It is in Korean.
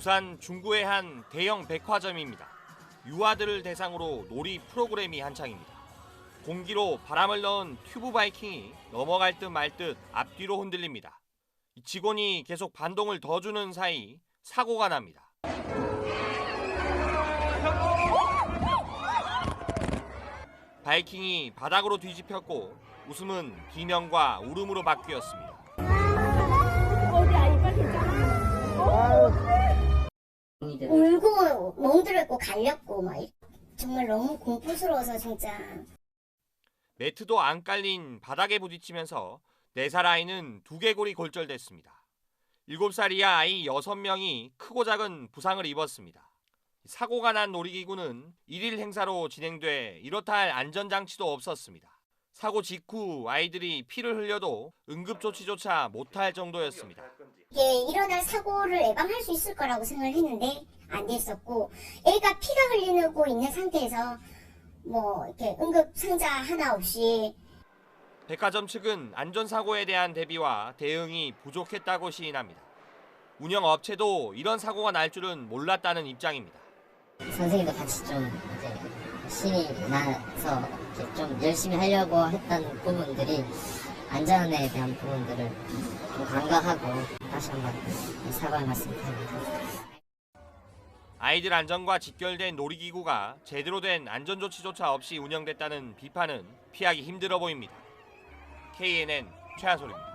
부산 중구의 한 대형 백화점입니다. 유아들을 대상으로 놀이 프로그램이 한창입니다. 공기로 바람을 넣은 튜브 바이킹이 넘어갈 듯 말 듯 앞뒤로 흔들립니다. 이 직원이 계속 반동을 더 주는 사이 사고가 납니다. 바이킹이 바닥으로 뒤집혔고 웃음은 비명과 울음으로 바뀌었습니다. 울고 멍들었고 갈렸고 막 이- 정말 너무 공포스러워서 진짜 매트도 안 깔린 바닥에 부딪히면서 4살 아이는 두개골이 골절됐습니다. 7살 이하 아이 6명이 크고 작은 부상을 입었습니다. 사고가 난 놀이기구는 1일 행사로 진행돼 이렇다 할 안전장치도 없었습니다. 사고 직후 아이들이 피를 흘려도 응급조치조차 못할 정도였습니다. 이게 일어날 사고를 예방할 수 있을 거라고 생각을 했는데 안 됐었고 애가 피가 흘리고 있는 상태에서 뭐 이렇게 응급 상자 하나 없이 백화점 측은 안전사고에 대한 대비와 대응이 부족했다고 시인합니다. 운영업체도 이런 사고가 날 줄은 몰랐다는 입장입니다. 선생님도 같이 좀 이제 신이 나서 이렇게 좀 열심히 하려고 했던 부분들이 안전에 대한 부분들을 좀 간과하고 다시 한번 사과의 말씀 드립니다. 아이들 안전과 직결된 놀이기구가 제대로 된 안전조치조차 없이 운영됐다는 비판은 피하기 힘들어 보입니다. KNN 최한솔입니다.